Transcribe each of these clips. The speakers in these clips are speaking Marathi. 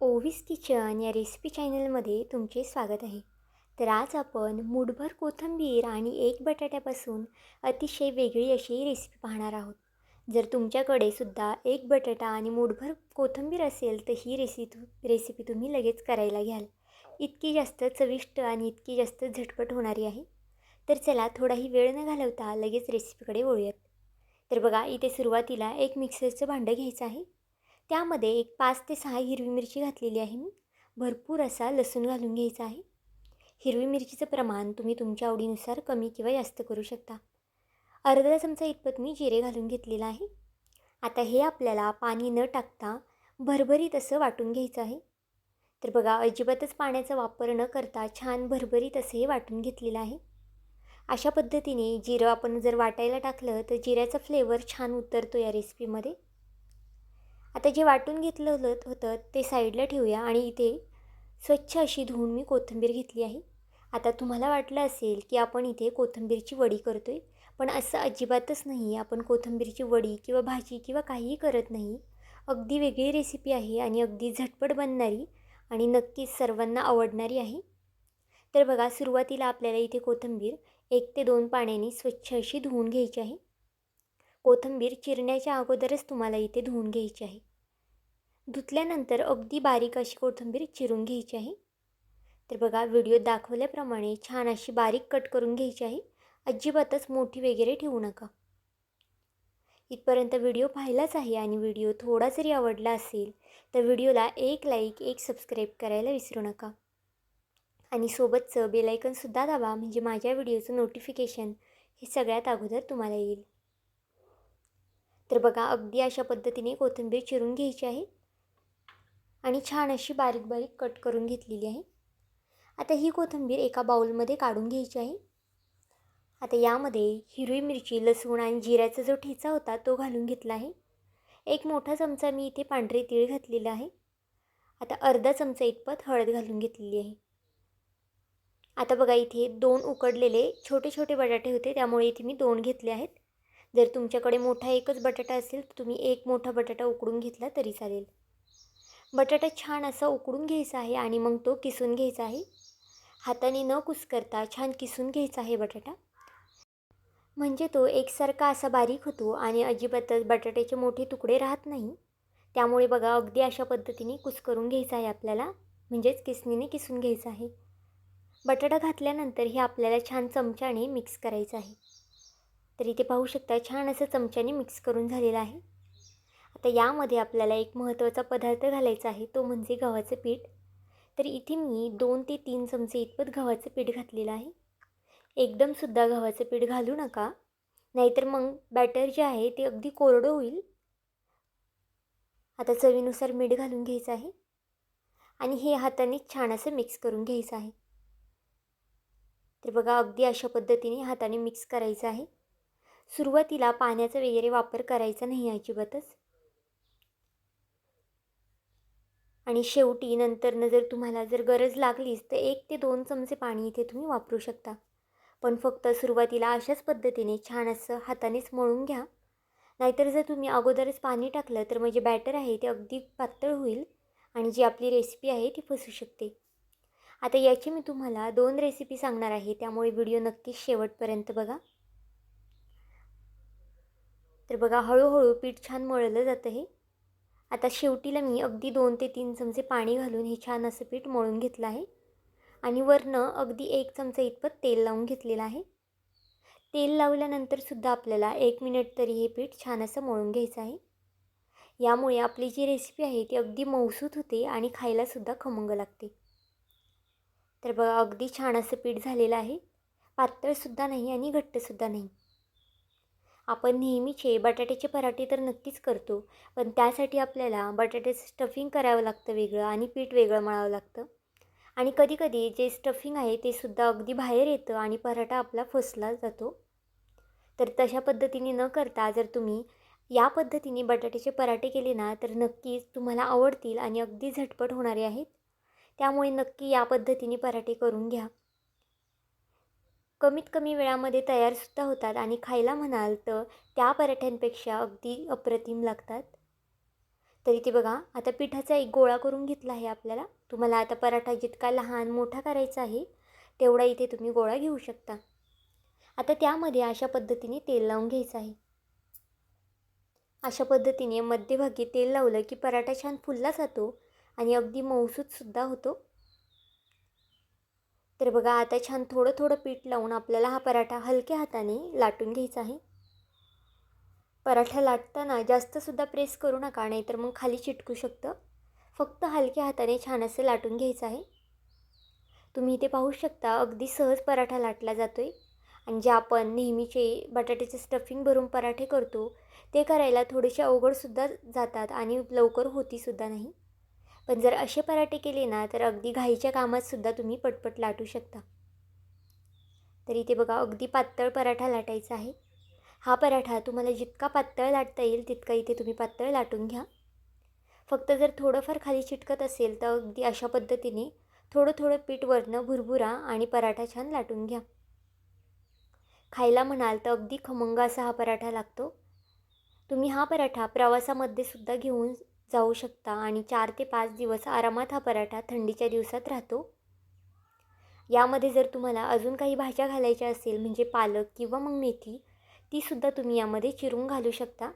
ओविस किचन या रेसिपी चॅनलमध्ये तुमचे स्वागत आहे. तर आज आपण मुठभर कोथिंबीर आणि एक बटाट्यापासून अतिशय वेगळी अशी रेसिपी पाहणार आहोत. जर तुमच्याकडे सुद्धा एक बटाटा आणि मुठभर कोथिंबीर असेल तर ही रेसिपी रेसिपी तुम्ही लगेच करायला घ्याल. इतकी जास्त चविष्ट आणि इतकी जास्त झटपट होणारी आहे. तर चला थोडाही वेळ न घालवता लगेच रेसिपीकडे वळूयात. तर बघा इथे सुरुवातीला एक मिक्सरचं भांडं घ्यायचं आहे. त्यामध्ये एक पाच ते सहा हिरवी मिरची घातलेली आहे मी. भरपूर असा लसूण घालून घ्यायचा आहे. हिरवी मिरचीचं प्रमाण तुम्ही तुमच्या आवडीनुसार कमी किंवा जास्त करू शकता. अर्धा चमचा इतपत मी जिरे घालून घेतलेलं आहे. आता हे आपल्याला पाणी न टाकता भरभरीत असं वाटून घ्यायचं आहे. तर बघा अजिबातच पाण्याचा वापर न करता छान भरभरीत असं हे वाटून घेतलेलं आहे. अशा पद्धतीने जिरं आपण जर वाटायला टाकलं तर जिऱ्याचा फ्लेवर छान उतरतो या रेसिपीमध्ये आता जे वाटून घेतलं होतं होतं ते साईडला ठेवूया आणि इथे स्वच्छ अशी धुवून मी कोथिंबीर घेतली आहे. आता तुम्हाला वाटलं असेल की आपण इथे कोथिंबीरची वडी करतो आहे पण असं अजिबातच नाही. आपण कोथिंबीरची वडी किंवा भाजी किंवा काहीही करत नाही. अगदी वेगळी रेसिपी आहे आणि अगदी झटपट बनणारी आणि नक्कीच सर्वांना आवडणारी आहे. तर बघा सुरुवातीला आपल्याला इथे कोथिंबीर एक ते दोन पाण्याने स्वच्छ अशी धुवून घ्यायची आहे. कोथिंबीर चिरण्याच्या अगोदरच तुम्हाला इथे धुवून घ्यायची आहे. धुतल्यानंतर अगदी बारीक अशी कोथिंबीर चिरून घ्यायची आहे. तर बघा व्हिडिओ दाखवल्याप्रमाणे छान अशी बारीक कट करून घ्यायची आहे. अजिबातच मोठी वगैरे ठेवू नका. इथपर्यंत व्हिडिओ पाहिलाच आहे आणि व्हिडिओ थोडा जरी आवडला असेल तर व्हिडिओला एक लाईक एक सबस्क्राईब करायला विसरू नका. आणि सोबतचं बेलायकनसुद्धा दाबा म्हणजे माझ्या व्हिडिओचं नोटिफिकेशन हे सगळ्यात अगोदर तुम्हाला येईल. तर बघा अगदी अशा पद्धतीने कोथिंबीर चिरून घ्यायची आहे. आणि छान अशी बारीक बारीक कट करून घेतलेली आहे. आता ही कोथिंबीर एका बाउलमध्ये काढून घ्यायची आहे. आता यामध्ये हिरवी मिरची लसूण आणि जिऱ्याचा जो ठेचा होता तो घालून घेतला आहे. एक मोठा चमचा मी इथे पांढरे तीळ घातलेला आहे. आता अर्धा चमचा इतपत हळद घालून घेतलेली आहे. आता बघा इथे दोन उकडलेले छोटे छोटे बटाटे होते त्यामुळे इथे मी दोन घेतले आहेत. जर तुमच्याकडे मोठा एकच बटाटा असेल तर तुम्ही एक मोठा बटाटा उकडून घेतला तरी चालेल. बटाटा छान असा उकडून घ्यायचा आहे आणि मग तो किसून घ्यायचा आहे. हाताने न कुसकरता छान किसून घ्यायचा आहे बटाटा. म्हणजे तो एकसारखा असा बारीक होतो आणि अजिबातच बटाट्याचे मोठे तुकडे राहत नाही. त्यामुळे बघा अगदी अशा पद्धतीने कुसकरून घ्यायचा आहे आपल्याला म्हणजेच किसणीने किसून घ्यायचं आहे. बटाटा घातल्यानंतर हे आपल्याला छान चमच्याने मिक्स करायचं आहे. तर इथे पाहू शकता छान असं चमच्याने मिक्स करून झालेलं आहे. आता यामध्ये आपल्याला एक महत्त्वाचा पदार्थ घालायचा आहे तो म्हणजे गव्हाचं पीठ. तर इथे मी दोन ते तीन चमचे इतपत गव्हाचं पीठ घातलेलं आहे. एकदमसुद्धा गव्हाचं पीठ घालू नका. नाहीतर मग बॅटर जे आहे ते अगदी कोरडं होईल. आता चवीनुसार मीठ घालून घ्यायचं आहे. आणि हे हाताने छान असं मिक्स करून घ्यायचं आहे. तर बघा अगदी अशा पद्धतीने हाताने मिक्स करायचं आहे. सुरुवातीला पाण्याचा वगैरे वापर करायचा नाही अजिबातच. आणि शेवटी नंतरनं जर तुम्हाला जर गरज लागलीच तर एक ते दोन चमचे पाणी इथे तुम्ही वापरू शकता. पण फक्त सुरुवातीला अशाच पद्धतीने छान असं हातानेच मळून घ्या. नाहीतर जर तुम्ही अगोदरच पाणी टाकलं तर म्हणजे बॅटर आहे ते अगदी पातळ होईल आणि जी आपली रेसिपी आहे ती फसू शकते. आता याची मी तुम्हाला दोन रेसिपी सांगणार आहे त्यामुळे व्हिडिओ नक्कीच शेवटपर्यंत बघा. तर बघा हळूहळू पीठ छान मळलं जातं हे. आता शेवटीला मी अगदी दोन ते तीन चमचे पाणी घालून हे छान असं पीठ मळून घेतलं आहे. आणि वरनं अगदी एक चमचा इतपत तेल लावून घेतलेलं आहे. तेल लावल्यानंतरसुद्धा आपल्याला एक मिनिट तरी हे पीठ छान असं मळून घ्यायचं आहे. यामुळे आपली जी रेसिपी आहे ती अगदी मौसूत होते आणि खायलासुद्धा खमंग लागते. तर बघा अगदी छान असं पीठ झालेलं आहे. पातळसुद्धा नाही आणि घट्टसुद्धा नाही. आपण नेहमीचे बटाट्याचे पराठे तर नक्कीच करतो पण त्यासाठी आपल्याला बटाट्याचं स्टफिंग करावं लागतं वेगळं आणि पीठ वेगळं मळावं लागतं. आणि कधीकधी जे स्टफिंग आहे ते सुद्धा अगदी बाहेर येतं आणि पराठा आपला फसला जातो. तर तशा पद्धतीने न करता जर तुम्ही या पद्धतीने बटाट्याचे पराठे केले ना तर नक्कीच तुम्हाला आवडतील आणि अगदी झटपट होणारे आहेत. त्यामुळे नक्की या पद्धतीने पराठे करून घ्या. कमीत कमी वेळामध्ये तयारसुद्धा होतात आणि खायला म्हणाल तर त्या पराठ्यांपेक्षा अगदी अप्रतिम लागतात. तर इथे बघा आता पिठाचा एक गोळा करून घेतला आहे आपल्याला. तुम्हाला आता पराठा जितका लहान मोठा करायचा आहे तेवढा इथे तुम्ही गोळा घेऊ शकता. आता त्यामध्ये अशा पद्धतीने तेल लावून घ्यायचं आहे. अशा पद्धतीने मध्यभागी तेल लावलं की पराठा छान फुलला जातो आणि अगदी मऊसूतसुद्धा होतो. तर बघा आता छान थोडं थोडं पीठ लावून आपल्याला हा पराठा हलक्या हाताने लाटून घ्यायचा आहे. पराठा लाटताना जास्तसुद्धा प्रेस करू नका नाहीतर मग खाली चिटकू शकतं. फक्त हलक्या हाताने छान असं लाटून घ्यायचं आहे. तुम्ही इथे पाहू शकता अगदी सहज पराठा लाटला जातो आहे आणि जे आपण नेहमीचे बटाट्याचे स्टफिंग भरून पराठे करतो ते करायला थोडेसे अवघडसुद्धा जातात आणि लवकर होतीसुद्धा नाही. पण जर असे पराठे केले ना तर अगदी घाईच्या कामातसुद्धा तुम्ही पटपट लाटू शकता. तर इथे बघा अगदी पातळ पराठा लाटायचा आहे. हा पराठा तुम्हाला जितका पातळ लाटता येईल तितका इथे तुम्ही पातळ लाटून घ्या. फक्त जर थोडंफार खाली चिटकत असेल तर अगदी अशा पद्धतीने थोडं थोडं पीठ वरनं भुरभुरा आणि पराठा छान लाटून घ्या. खायला म्हणाल तर अगदी खमंग असा हा पराठा लागतो. तुम्ही हा पराठा प्रवासामध्ये सुद्धा घेऊन जाऊ शकता आणि चार ते पाच दिवस आरामात हा पराठा थंडीच्या दिवसात राहतो. यामध्ये जर तुम्हाला अजून काही भाज्या घालायच्या असेल म्हणजे पालक किंवा मग मेथी तीसुद्धा तुम्ही यामध्ये चिरून घालू शकता.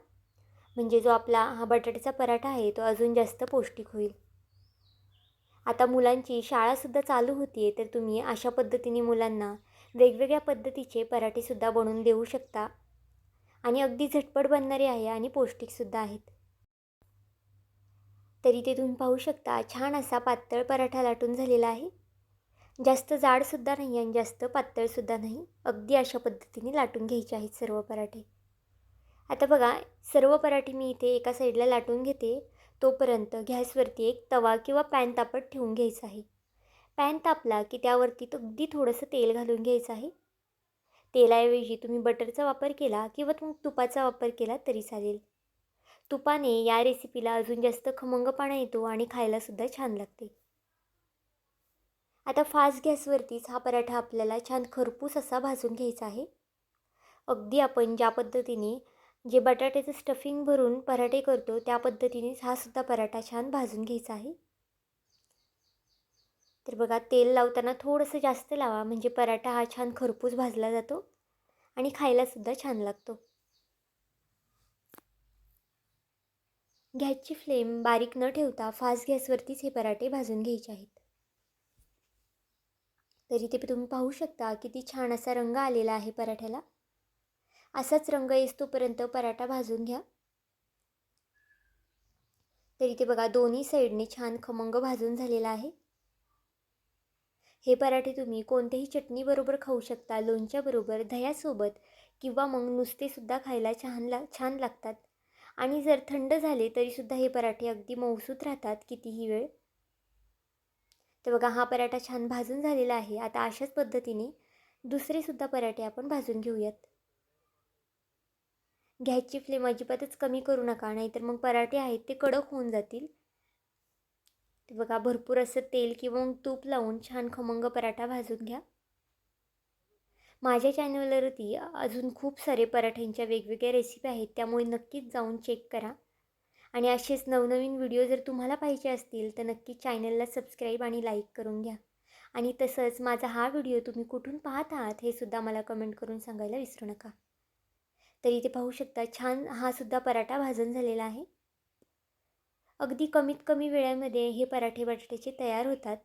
म्हणजे जो आपला हा बटाट्याचा पराठा आहे तो अजून जास्त पौष्टिक होईल. आता मुलांची शाळासुद्धा चालू होती आहे तर तुम्ही अशा पद्धतीने मुलांना वेगवेगळ्या पद्धतीचे पराठेसुद्धा बनवून देऊ शकता. आणि अगदी झटपट बनणारे आहे आणि पौष्टिकसुद्धा आहेत. तरी ते तुम्ही पाहू शकता छान असा पातळ पराठा लाटून झालेला आहे. जास्त जाडसुद्धा नाही आणि जास्त पातळसुद्धा नाही. अगदी अशा पद्धतीने लाटून घ्यायचे आहेत सर्व पराठे. आता बघा सर्व पराठे मी इथे एका साईडला लाटून घेते. तोपर्यंत गॅसवरती एक तवा किंवा पॅन तापत ठेवून घ्यायचा आहे. पॅन तापला की त्यावरती अगदी थोडंसं तेल घालून घ्यायचं आहे. तेलाऐवजी तुम्ही बटरचा वापर केला किंवा तुम तुपाचा वापर केला तरी चालेल. तुपाने या रेसिपीला अजून जास्त खमंगपणा येतो आणि खायलासुद्धा छान लागते. आता फास्ट गॅसवरतीच हा पराठा आपल्याला छान खरपूस असा भाजून घ्यायचा आहे. अगदी आपण ज्या पद्धतीने जे बटाट्याचं स्टफिंग भरून पराठे करतो त्या पद्धतीनेच हा सुद्धा पराठा छान भाजून घ्यायचा आहे. तर बघा तेल लावताना थोडंसं जास्त लावा म्हणजे पराठा हा छान खरपूस भाजला जातो आणि खायलासुद्धा छान लागतो. गॅसची फ्लेम बारीक न ठेवता फास्ट गॅसवरतीच हे पराठे भाजून घ्यायचे आहेत. तरी ते तुम्ही पाहू शकता किती छान असा रंग आलेला आहे पराठ्याला. असाच रंग येतोपर्यंत पराठा भाजून घ्या. तरी ते बघा दोन्ही साईडने छान खमंग भाजून झालेला आहे. हे पराठे तुम्ही कोणत्याही चटणीबरोबर खाऊ शकता लोणच्याबरोबर दह्यासोबत किंवा मग नुसतेसुद्धा खायला छान ला छान लागतात. आणि जर थंड झाले तरीसुद्धा हे पराठे अगदी मऊसूत राहतात कितीही वेळ. तर बघा हा पराठा छान भाजून झालेला आहे. आता अशाच पद्धतीने दुसरेसुद्धा पराठे आपण भाजून घेऊयात. गॅसची फ्लेम अजिबातच कमी करू नका नाहीतर मग पराठे आहेत ते कडक होऊन जातील. ते बघा भरपूर असं तेल किंवा मग तूप लावून छान खमंग पराठा भाजून घ्या. माझ्या चॅनलवरती अजून खूप सारे पराठ्यांच्या वेगवेगळ्या रेसिपी आहेत त्यामुळे नक्कीच जाऊन चेक करा. आणि असेच नवनवीन व्हिडिओ जर तुम्हाला पाहिजे असतील तर नक्की चॅनलला सबस्क्राईब आणि लाईक करून घ्या. आणि तसंच माझा हा व्हिडिओ तुम्ही कुठून पाहत आहात हे सुद्धा मला कमेंट करून सांगायला विसरू नका. तर इथे पाहू शकता छान हा सुद्धा पराठा भाजून झालेला आहे. अगदी कमीत कमी वेळेमध्ये हे पराठे बटाट्याचे तयार होतात.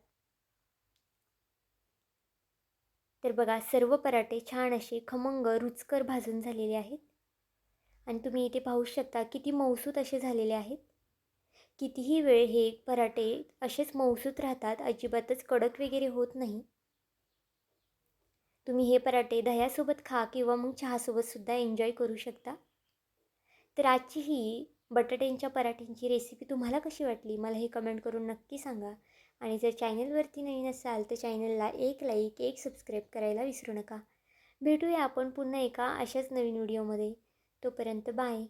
तर बघा सर्व पराठे छान असे खमंग रुचकर भाजून झालेले आहेत. आणि तुम्ही इथे पाहू शकता किती मौसूत असे झालेले आहेत. कितीही वेळ हे पराठे असेच मौसूत राहतात अजिबातच कडक वगैरे होत नाही. तुम्ही हे पराठे दह्यासोबत खा किंवा मग चहासोबतसुद्धा एन्जॉय करू शकता. तर आजची ही बटाट्यांच्या पराठ्यांची रेसिपी तुम्हाला कशी वाटली? मला हे कमेंट करून नक्की सांगा. आणि जर चॅनलवरती नवीन असाल तर चॅनलला एक लाईक एक सबस्क्राईब करायला विसरू नका. भेटूया आपण पुन्हा एका अशाच नवीन व्हिडिओमध्ये. तोपर्यंत बाय